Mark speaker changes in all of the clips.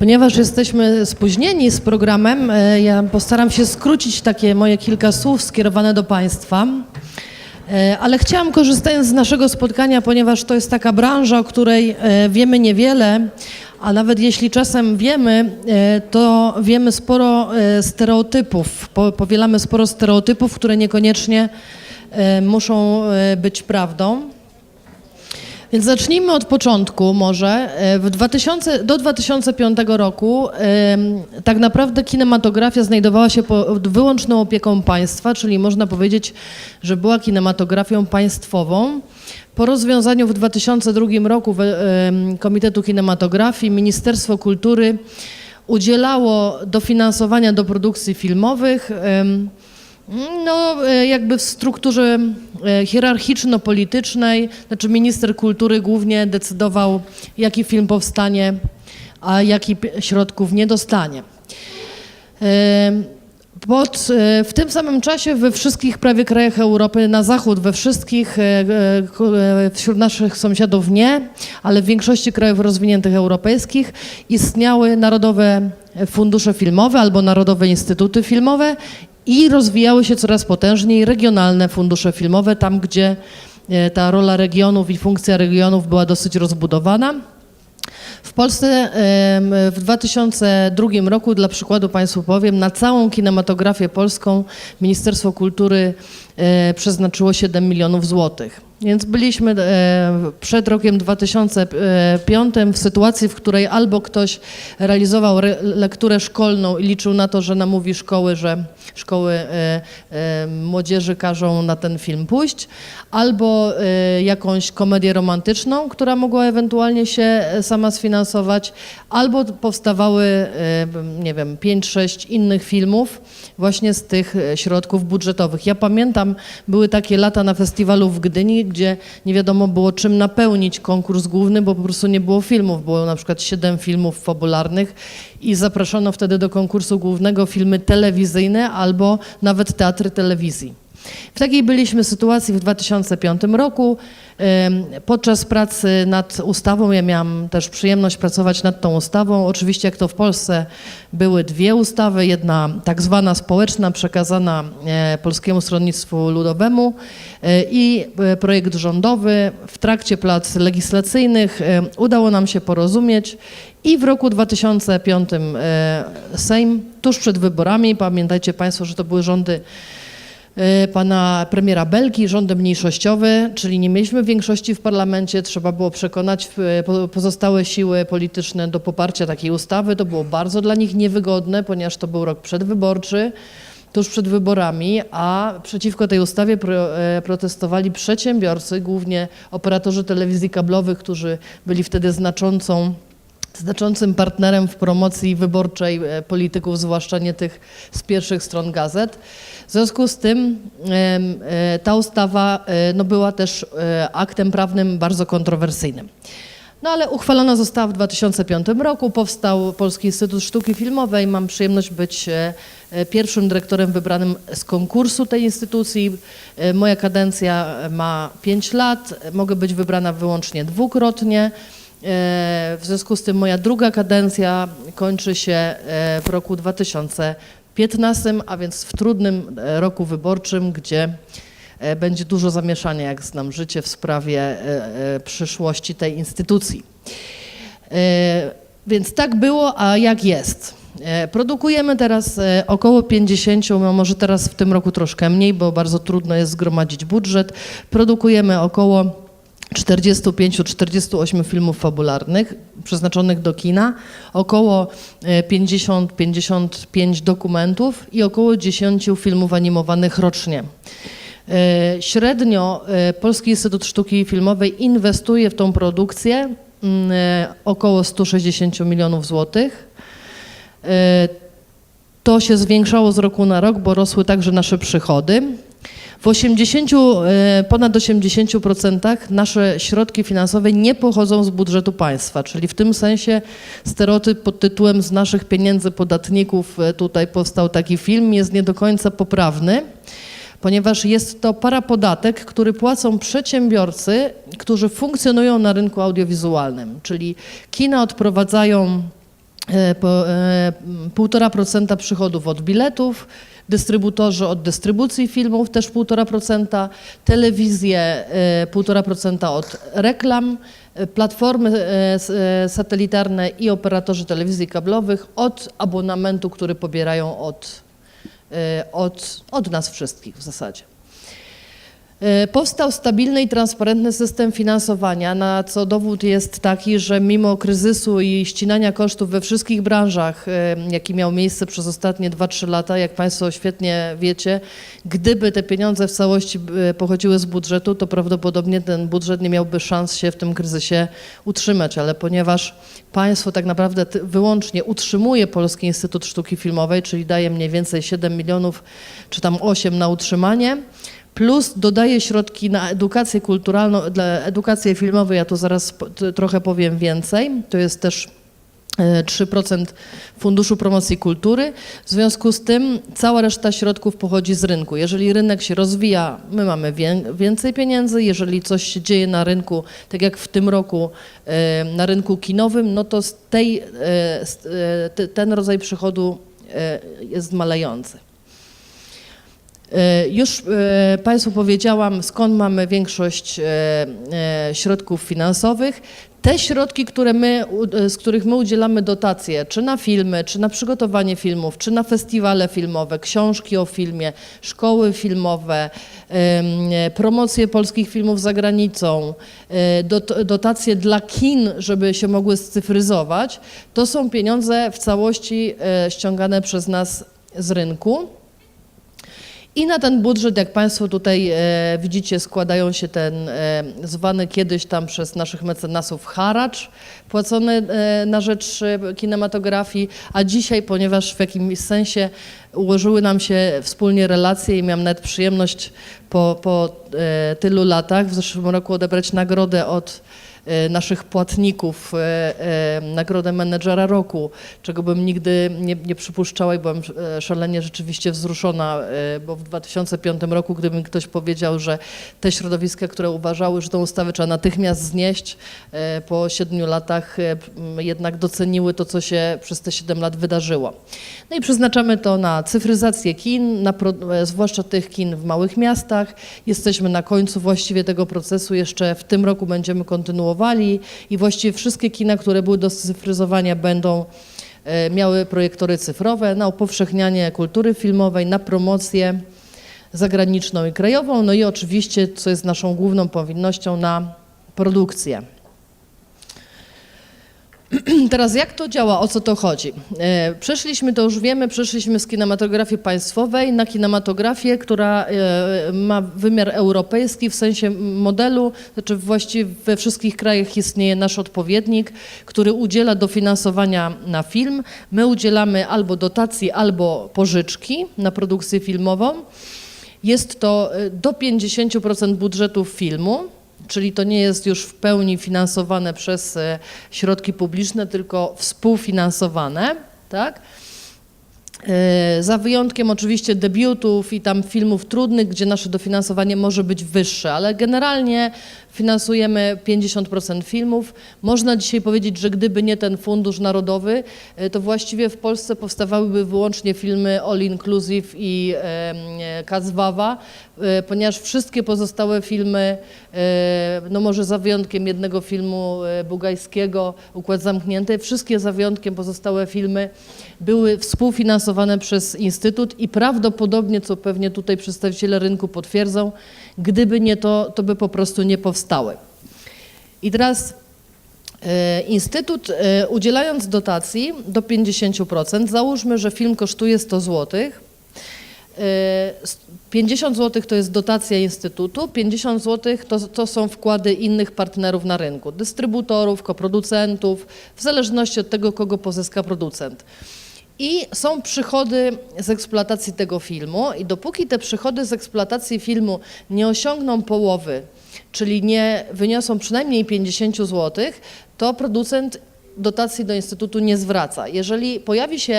Speaker 1: Ponieważ jesteśmy spóźnieni z programem, e, ja postaram się skrócić takie moje kilka słów skierowane do Państwa. E, Ale chciałam, korzystając z naszego spotkania, ponieważ to jest taka branża, o której e, wiemy niewiele, a nawet jeśli czasem wiemy, to wiemy sporo stereotypów, po- powielamy sporo stereotypów, które niekoniecznie muszą być prawdą. Więc zacznijmy od początku może. E, W 2000, do 2005 roku tak naprawdę kinematografia znajdowała się pod wyłączną opieką państwa, czyli można powiedzieć, że była kinematografią państwową. Po rozwiązaniu w 2002 roku Komitetu Kinematografii Ministerstwo Kultury udzielało dofinansowania do produkcji filmowych. No, e, jakby w strukturze e, hierarchiczno-politycznej, znaczy minister kultury głównie decydował, jaki film powstanie, a jaki środków nie dostanie. E, Pod, w tym samym czasie we wszystkich prawie krajach Europy na zachód, we wszystkich, wśród naszych sąsiadów nie, ale w większości krajów rozwiniętych europejskich istniały narodowe fundusze filmowe albo narodowe instytuty filmowe i rozwijały się coraz potężniej regionalne fundusze filmowe, tam gdzie e, ta rola regionów i funkcja regionów była dosyć rozbudowana. W Polsce w 2002 roku, dla przykładu Państwu powiem, na całą kinematografię polską Ministerstwo Kultury e, przeznaczyło 7 milionów złotych. Więc byliśmy e, przed rokiem 2005 w sytuacji, w której albo ktoś realizował re- lekturę szkolną i liczył na to, że namówi szkoły, że szkoły e, e, młodzieży każą na ten film pójść, albo jakąś komedię romantyczną, która mogła ewentualnie się sama sfinansować, albo powstawały, nie wiem, 5-6 innych filmów właśnie z tych środków budżetowych. Ja pamiętam, były takie lata na festiwalu w Gdyni, gdzie nie wiadomo było czym napełnić konkurs główny, bo po prostu nie było filmów. Było na przykład 7 filmów fabularnych i zaproszono wtedy do konkursu głównego filmy telewizyjne albo nawet teatry telewizji. W takiej byliśmy sytuacji w 2005 roku. Podczas pracy nad ustawą, ja miałam też przyjemność pracować nad tą ustawą. Oczywiście, jak to w Polsce, były dwie ustawy. Jedna tak zwana społeczna, przekazana e, Polskiemu Stronnictwu Ludowemu e, i e, projekt rządowy. W trakcie prac legislacyjnych udało nam się porozumieć i w roku 2005 e, Sejm, tuż przed wyborami, pamiętajcie Państwo, że to były rządy pana premiera Belgii, rządy mniejszościowe, czyli nie mieliśmy większości w parlamencie, trzeba było przekonać po- pozostałe siły polityczne do poparcia takiej ustawy. To było bardzo dla nich niewygodne, ponieważ to był rok przedwyborczy, tuż przed wyborami, a przeciwko tej ustawie e, protestowali przedsiębiorcy, głównie operatorzy telewizji kablowych, którzy byli wtedy znaczącą znaczącym partnerem w promocji wyborczej e, polityków, zwłaszcza nie tych z pierwszych stron gazet. W związku z tym e, ta ustawa e, no, była też aktem prawnym bardzo kontrowersyjnym. No ale uchwalona została w 2005 roku, powstał Polski Instytut Sztuki Filmowej. Mam przyjemność być pierwszym dyrektorem wybranym z konkursu tej instytucji. Moja kadencja ma 5 lat, mogę być wybrana wyłącznie dwukrotnie. E, W związku z tym moja druga kadencja kończy się e, w roku 2015, a więc w trudnym e, roku wyborczym, gdzie będzie dużo zamieszania, jak znam życie, w sprawie przyszłości tej instytucji. Więc tak było, a jak jest? Produkujemy teraz około 50, no może teraz w tym roku troszkę mniej, bo bardzo trudno jest zgromadzić budżet. Produkujemy około 45-48 filmów fabularnych przeznaczonych do kina, około e, 50-55 dokumentów i około 10 filmów animowanych rocznie. E, Średnio e, Polski Instytut Sztuki Filmowej inwestuje w tą produkcję mm, e, około 160 milionów złotych. E, To się zwiększało z roku na rok, bo rosły także nasze przychody. W 80, e, ponad 80% nasze środki finansowe nie pochodzą z budżetu państwa, czyli w tym sensie stereotyp pod tytułem z naszych pieniędzy podatników e, tutaj powstał taki film jest nie do końca poprawny, ponieważ jest to parapodatek, który płacą przedsiębiorcy, którzy funkcjonują na rynku audiowizualnym, czyli kina odprowadzają e, po, e, 1,5% przychodów od biletów, dystrybutorzy od dystrybucji filmów też 1,5%, telewizje e, 1,5% od reklam, e, platformy e, e, satelitarne i operatorzy telewizji kablowych od abonamentu, który pobierają od, od, od nas wszystkich w zasadzie. E, Powstał stabilny i transparentny system finansowania, na co dowód jest taki, że mimo kryzysu i ścinania kosztów we wszystkich branżach, e, jaki miał miejsce przez ostatnie 2-3 lata, jak Państwo świetnie wiecie, gdyby te pieniądze w całości e, pochodziły z budżetu, to prawdopodobnie ten budżet nie miałby szans się w tym kryzysie utrzymać, ale ponieważ państwo tak naprawdę wyłącznie utrzymuje Polski Instytut Sztuki Filmowej, czyli daje mniej więcej 7 milionów czy tam 8 na utrzymanie, plus dodaje środki na edukację kulturalną, dla edukację filmową, ja tu zaraz trochę powiem więcej, to jest też e, 3% Funduszu Promocji Kultury. W związku z tym cała reszta środków pochodzi z rynku. Jeżeli rynek się rozwija, my mamy wię- więcej pieniędzy. Jeżeli coś się dzieje na rynku, tak jak w tym roku e, na rynku kinowym, no to tej, e, e, ten rodzaj przychodu e, jest malejący. E, Już e, Państwu powiedziałam, skąd mamy większość e, środków finansowych. Te środki, które my, z których my udzielamy dotacje, czy na filmy, czy na przygotowanie filmów, czy na festiwale filmowe, książki o filmie, szkoły filmowe, promocje polskich filmów za granicą, dot- dotacje dla kin, żeby się mogły scyfryzować, to są pieniądze w całości ściągane przez nas z rynku. I na ten budżet, jak Państwo tutaj e, widzicie, składają się ten e, zwany kiedyś tam przez naszych mecenasów haracz płacony e, na rzecz e, kinematografii, a dzisiaj, ponieważ w jakimś sensie ułożyły nam się wspólnie relacje i miałam nawet przyjemność po, po e, tylu latach w zeszłym roku odebrać nagrodę od naszych płatników, e, e, nagrodę menedżera roku, czego bym nigdy nie, nie przypuszczała i byłam e, szalenie rzeczywiście wzruszona, e, bo w 2005 roku, gdyby mi ktoś powiedział, że te środowiska, które uważały, że tą ustawę trzeba natychmiast znieść, e, po siedmiu latach e, jednak doceniły to, co się przez te siedem lat wydarzyło. No i przeznaczamy to na cyfryzację kin, na pro, e, zwłaszcza tych kin w małych miastach. Jesteśmy na końcu właściwie tego procesu, jeszcze w tym roku będziemy kontynuowali i właściwie wszystkie kina, które były do cyfryzowania będą e, miały projektory cyfrowe na upowszechnianie kultury filmowej, na promocję zagraniczną i krajową, no i oczywiście, co jest naszą główną powinnością, na produkcję. Teraz jak to działa, o co to chodzi? E, Przeszliśmy, to już wiemy, przeszliśmy z kinematografii państwowej na kinematografię, która e, ma wymiar europejski w sensie modelu, znaczy właściwie we wszystkich krajach istnieje nasz odpowiednik, który udziela dofinansowania na film. My udzielamy albo dotacji, albo pożyczki na produkcję filmową. Jest to e, do 50% budżetu filmu, czyli to nie jest już w pełni finansowane przez e, środki publiczne, tylko współfinansowane, tak? E, Za wyjątkiem oczywiście debiutów i tam filmów trudnych, gdzie nasze dofinansowanie może być wyższe, ale generalnie finansujemy 50% filmów. Można dzisiaj powiedzieć, że gdyby nie ten fundusz narodowy, e, to właściwie w Polsce powstawałyby wyłącznie filmy all inclusive i Kazwawa, e, ponieważ wszystkie pozostałe filmy, no może za wyjątkiem jednego filmu bugajskiego, Układ Zamknięty, wszystkie za wyjątkiem pozostałe filmy były współfinansowane przez Instytut i prawdopodobnie, co pewnie tutaj przedstawiciele rynku potwierdzą, gdyby nie to, to by po prostu nie powstały. I teraz e, Instytut, e, udzielając dotacji do 50%, załóżmy, że film kosztuje 100 złotych, E, 50 zł to jest dotacja Instytutu, 50 zł to, to są wkłady innych partnerów na rynku, dystrybutorów, koproducentów, w zależności od tego, kogo pozyska producent. I są przychody z eksploatacji tego filmu, i dopóki te przychody z eksploatacji filmu nie osiągną połowy, czyli nie wyniosą przynajmniej 50 zł, to producent dotacji do Instytutu nie zwraca. Jeżeli pojawi się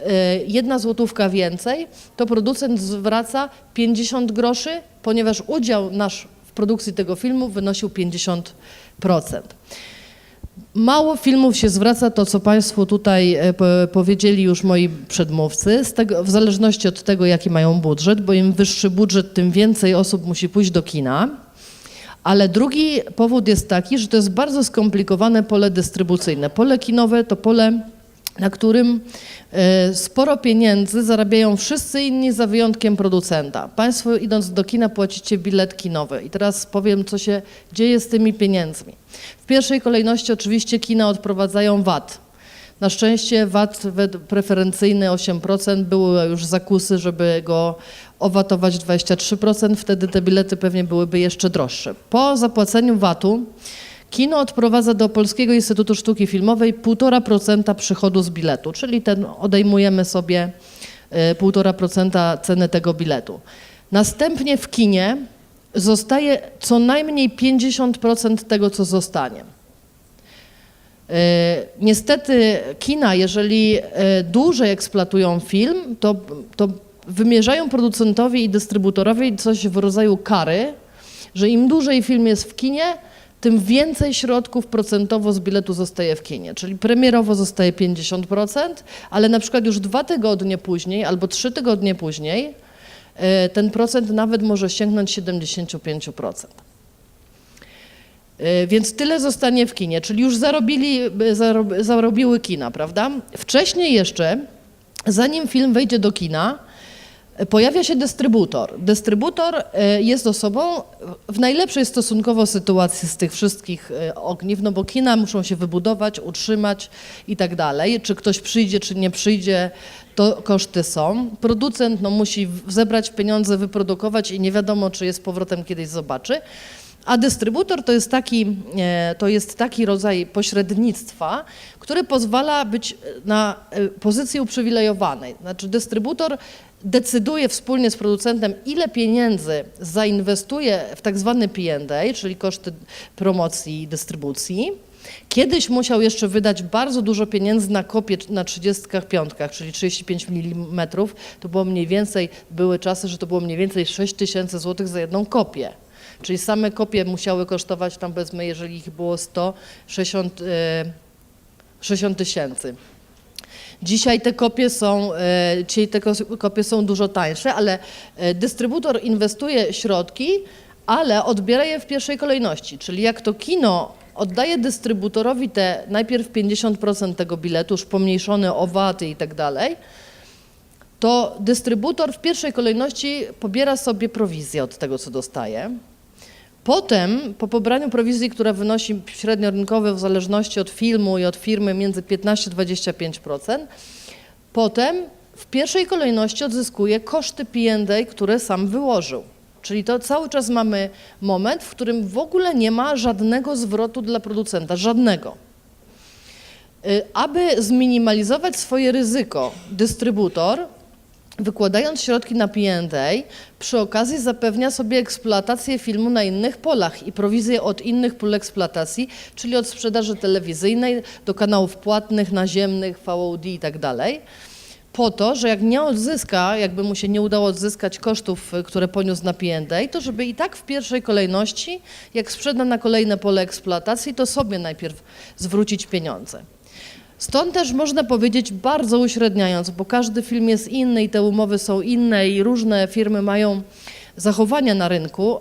Speaker 1: e, jedna złotówka więcej, to producent zwraca 50 groszy, ponieważ udział nasz w produkcji tego filmu wynosił 50%. Mało filmów się zwraca to, co Państwu tutaj e, po- powiedzieli już moi przedmówcy, tego, w zależności od tego, jaki mają budżet, bo im wyższy budżet, tym więcej osób musi pójść do kina. Ale drugi powód jest taki, że to jest bardzo skomplikowane pole dystrybucyjne. Pole kinowe to pole, na którym e, sporo pieniędzy zarabiają wszyscy inni za wyjątkiem producenta. Państwo idąc do kina płacicie bilet kinowy. I teraz powiem, co się dzieje z tymi pieniędzmi. W pierwszej kolejności oczywiście kina odprowadzają VAT. Na szczęście VAT preferencyjny 8%, były już zakusy, żeby go owatować 23%, wtedy te bilety pewnie byłyby jeszcze droższe. Po zapłaceniu VAT-u kino odprowadza do Polskiego Instytutu Sztuki Filmowej 1,5% przychodu z biletu, czyli ten odejmujemy sobie e, 1,5% ceny tego biletu. Następnie w kinie zostaje co najmniej 50% tego, co zostanie. E, Niestety kina, jeżeli e, dłużej eksploatują film, to, to wymierzają producentowi i dystrybutorowi coś w rodzaju kary, że im dłużej film jest w kinie, tym więcej środków procentowo z biletu zostaje w kinie. Czyli premierowo zostaje 50%, ale na przykład już dwa tygodnie później albo trzy tygodnie później e, ten procent nawet może sięgnąć 75%. Y, Więc tyle zostanie w kinie, czyli już zarobili, zarob- zarobiły kina, prawda? Wcześniej jeszcze, zanim film wejdzie do kina, pojawia się dystrybutor. Dystrybutor y, jest osobą w najlepszej stosunkowo sytuacji z tych wszystkich y, ogniw, no bo kina muszą się wybudować, utrzymać i tak dalej. Czy ktoś przyjdzie, czy nie przyjdzie, to koszty są. Producent no, musi zebrać pieniądze, wyprodukować i nie wiadomo, czy je z powrotem kiedyś zobaczy. A dystrybutor to jest taki, e, to jest taki rodzaj pośrednictwa, który pozwala być na e, pozycji uprzywilejowanej. Znaczy dystrybutor decyduje wspólnie z producentem, ile pieniędzy zainwestuje w tak zwany P&A, czyli koszty promocji i dystrybucji. Kiedyś musiał jeszcze wydać bardzo dużo pieniędzy na kopie na 35, czyli 35 mm. To było mniej więcej, były czasy, że to było mniej więcej 6 tysięcy złotych za jedną kopię. Czyli same kopie musiały kosztować tam powiedzmy, jeżeli ich było 100, 60 e, 60 tysięcy. Dzisiaj te kopie są, e, dzisiaj te kopie są dużo tańsze, ale e, dystrybutor inwestuje środki, ale odbiera je w pierwszej kolejności. Czyli jak to kino oddaje dystrybutorowi te najpierw 50% tego biletu, już pomniejszony o VAT i tak dalej, to dystrybutor w pierwszej kolejności pobiera sobie prowizję od tego, co dostaje. Potem, po pobraniu prowizji, która wynosi średnio rynkowe w zależności od filmu i od firmy między 15-25%, potem w pierwszej kolejności odzyskuje koszty P&A, które sam wyłożył. Czyli to cały czas mamy moment, w którym w ogóle nie ma żadnego zwrotu dla producenta, żadnego. Y, Aby zminimalizować swoje ryzyko, dystrybutor, wykładając środki na P&A, przy okazji zapewnia sobie eksploatację filmu na innych polach i prowizję od innych pól eksploatacji, czyli od sprzedaży telewizyjnej do kanałów płatnych, naziemnych, VOD i tak. Po to, że jak nie odzyska, jakby mu się nie udało odzyskać kosztów, y, które poniósł na P&A, to żeby i tak w pierwszej kolejności, jak sprzeda na kolejne pole eksploatacji, to sobie najpierw zwrócić pieniądze. Stąd też można powiedzieć bardzo uśredniając, bo każdy film jest inny i te umowy są inne i różne firmy mają zachowania na rynku,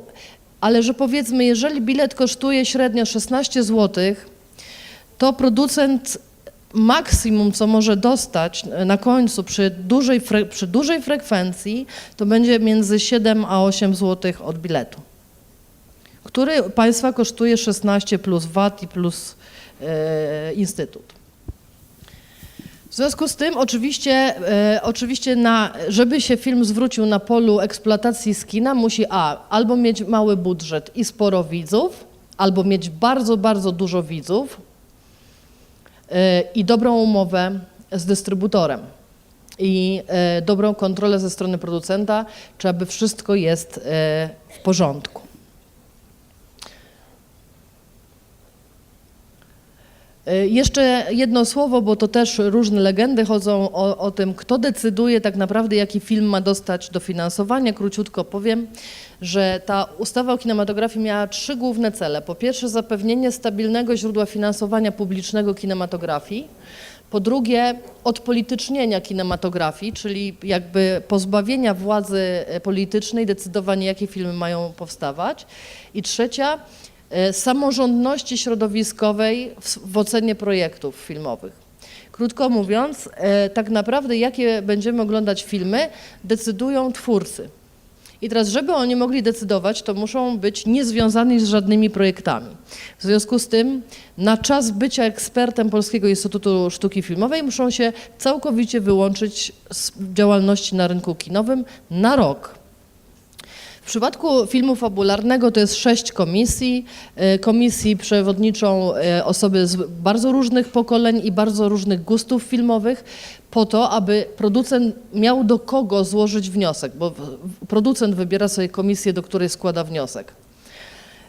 Speaker 1: ale że powiedzmy, jeżeli bilet kosztuje średnio 16 zł, to producent maksimum, co może dostać na końcu przy dużej, przy dużej frekwencji, to będzie między 7 a 8 zł od biletu, który państwa kosztuje 16 plus VAT i plus e, instytut. W związku z tym oczywiście, e, oczywiście na, żeby się film zwrócił na polu eksploatacji z kina, musi a, albo mieć mały budżet i sporo widzów, albo mieć bardzo, bardzo dużo widzów e, i dobrą umowę z dystrybutorem i e, dobrą kontrolę ze strony producenta, czy aby wszystko jest e, w porządku. Jeszcze jedno słowo, bo to też różne legendy chodzą o, o tym, kto decyduje tak naprawdę, jaki film ma dostać dofinansowanie. Króciutko powiem, że ta ustawa o kinematografii miała trzy główne cele. Po pierwsze, zapewnienie stabilnego źródła finansowania publicznego kinematografii. Po drugie, odpolitycznienia kinematografii, czyli jakby pozbawienia władzy e, politycznej decydowania, jakie filmy mają powstawać. I trzecia, e, samorządności środowiskowej w, w ocenie projektów filmowych. Krótko mówiąc, e, tak naprawdę jakie będziemy oglądać filmy, decydują twórcy. I teraz, żeby oni mogli decydować, to muszą być niezwiązani z żadnymi projektami. W związku z tym, na czas bycia ekspertem Polskiego Instytutu Sztuki Filmowej muszą się całkowicie wyłączyć z działalności na rynku kinowym na rok. W przypadku filmu fabularnego to jest sześć komisji. E, Komisji przewodniczą e, osoby z bardzo różnych pokoleń i bardzo różnych gustów filmowych, po to, aby producent miał do kogo złożyć wniosek, bo producent wybiera sobie komisję, do której składa wniosek.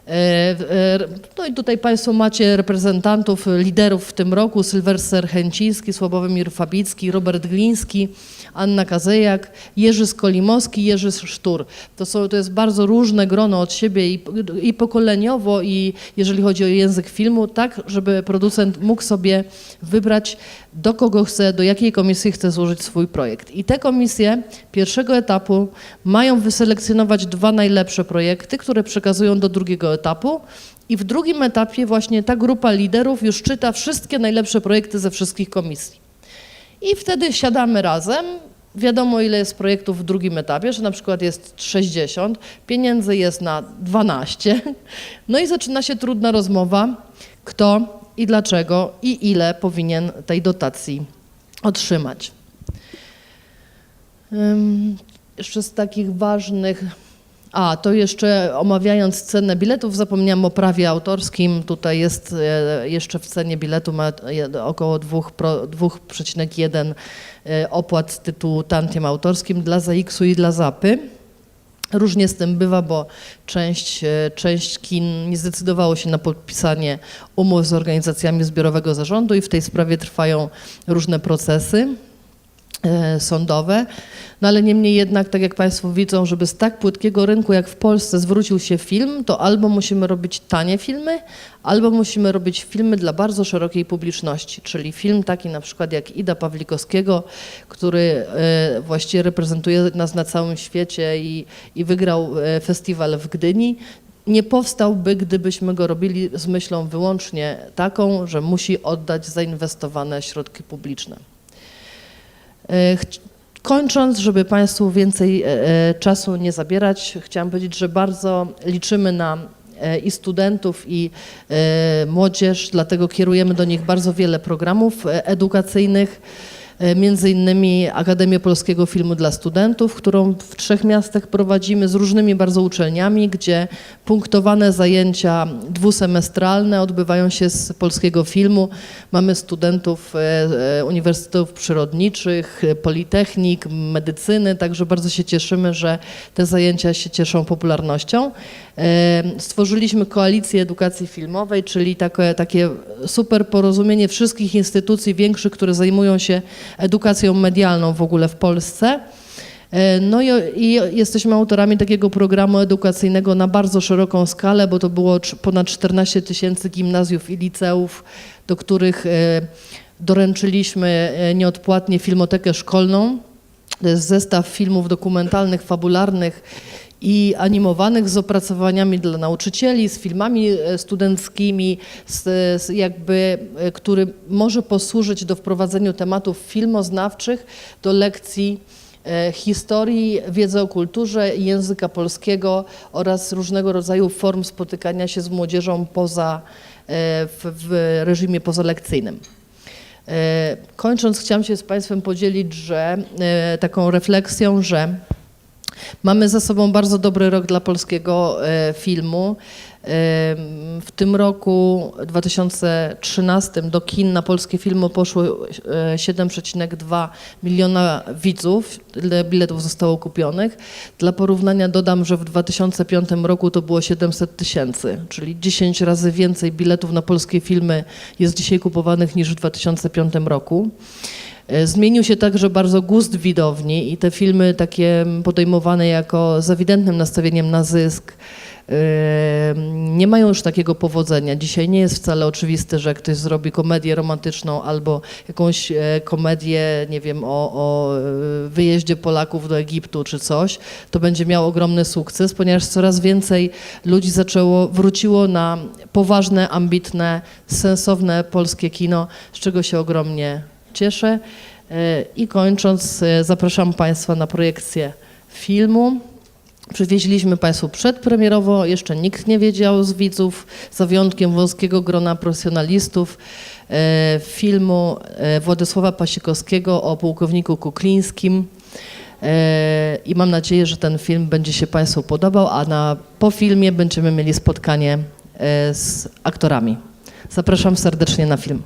Speaker 1: E, e, No i tutaj Państwo macie reprezentantów, liderów w tym roku, Sylwester Chęciński, Sławomir Fabicki, Robert Gliński, Anna Kazejak, Jerzy Skolimowski, Jerzy Sztur. To, są, to jest bardzo różne grono od siebie i, i pokoleniowo, i jeżeli chodzi o język filmu, tak, żeby producent mógł sobie wybrać, do kogo chce, do jakiej komisji chce złożyć swój projekt. I te komisje pierwszego etapu mają wyselekcjonować dwa najlepsze projekty, które przekazują do drugiego etapu. I w drugim etapie właśnie ta grupa liderów już czyta wszystkie najlepsze projekty ze wszystkich komisji. I wtedy siadamy razem. Wiadomo, ile jest projektów w drugim etapie, że na przykład jest 60, pieniędzy jest na 12. No i zaczyna się trudna rozmowa, kto i dlaczego i ile powinien tej dotacji otrzymać. Ym, Jeszcze z takich ważnych. A, to jeszcze omawiając cenę biletów, zapomniałam o prawie autorskim. Tutaj jest e, jeszcze w cenie biletu ma około 2 pro- 2,1 e, opłat z tytułu tantiem autorskim dla ZAX-u i dla ZAPy. Różnie z tym bywa, bo część, e, część kin nie zdecydowało się na podpisanie umów z organizacjami zbiorowego zarządu i w tej sprawie trwają różne procesy sądowe. No ale niemniej jednak, tak jak Państwo widzą, żeby z tak płytkiego rynku jak w Polsce zwrócił się film, to albo musimy robić tanie filmy, albo musimy robić filmy dla bardzo szerokiej publiczności, czyli film taki na przykład jak Ida Pawlikowskiego, który e, właściwie reprezentuje nas na całym świecie i, i wygrał e, festiwal w Gdyni. Nie powstałby, gdybyśmy go robili z myślą wyłącznie taką, że musi oddać zainwestowane środki publiczne. E, Kończąc, żeby Państwu więcej e, e, czasu nie zabierać, chciałam powiedzieć, że bardzo liczymy na i studentów, i młodzież, dlatego kierujemy do nich bardzo wiele programów edukacyjnych, między innymi Akademię Polskiego Filmu dla Studentów, którą w trzech miastach prowadzimy z różnymi bardzo uczelniami, gdzie punktowane zajęcia dwusemestralne odbywają się z polskiego filmu. Mamy studentów e, e, uniwersytetów przyrodniczych, e, politechnik, medycyny, także bardzo się cieszymy, że te zajęcia się cieszą popularnością. E, Stworzyliśmy koalicję edukacji filmowej, czyli takie, takie super porozumienie wszystkich instytucji większych, które zajmują się edukacją medialną w ogóle w Polsce. E, No i, i jesteśmy autorami takiego programu edukacyjnego na bardzo szeroką skalę, bo to było ponad 14 tysięcy gimnazjów i liceów, do których e, doręczyliśmy e, nieodpłatnie filmotekę szkolną. To jest zestaw filmów dokumentalnych, fabularnych i animowanych z opracowaniami dla nauczycieli, z filmami e, studenckimi, z, z jakby, e, który może posłużyć do wprowadzenia tematów filmoznawczych do lekcji e, historii, wiedzy o kulturze języka polskiego oraz różnego rodzaju form spotykania się z młodzieżą poza, w, w reżimie pozalekcyjnym. Kończąc, chciałam się z Państwem podzielić, że taką refleksją, że Mamy za sobą bardzo dobry rok dla polskiego e, filmu. E, w tym roku 2013 do kin na polskie filmy poszło e, 7,2 miliona widzów. Tyle biletów zostało kupionych. Dla porównania dodam, że w 2005 roku to było 700 tysięcy, czyli 10 razy więcej biletów na polskie filmy jest dzisiaj kupowanych niż w 2005 roku. E, Zmienił się także bardzo gust widowni i te filmy takie podejmowane jako z ewidentnym nastawieniem na zysk e, nie mają już takiego powodzenia. Dzisiaj nie jest wcale oczywiste, że ktoś zrobi komedię romantyczną albo jakąś e, komedię, nie wiem, o, o wyjeździe Polaków do Egiptu czy coś, to będzie miał ogromny sukces, ponieważ coraz więcej ludzi zaczęło, wróciło na poważne, ambitne, sensowne polskie kino, z czego się ogromnie cieszę. E, I kończąc, e, zapraszam Państwa na projekcję filmu. Przywieźliśmy Państwu przedpremierowo, jeszcze nikt nie wiedział z widzów, za wyjątkiem wąskiego grona profesjonalistów, e, filmu Władysława Pasikowskiego o pułkowniku Kuklińskim. I mam nadzieję, że ten film będzie się Państwu podobał, a na, po filmie będziemy mieli spotkanie z aktorami. Zapraszam serdecznie na film.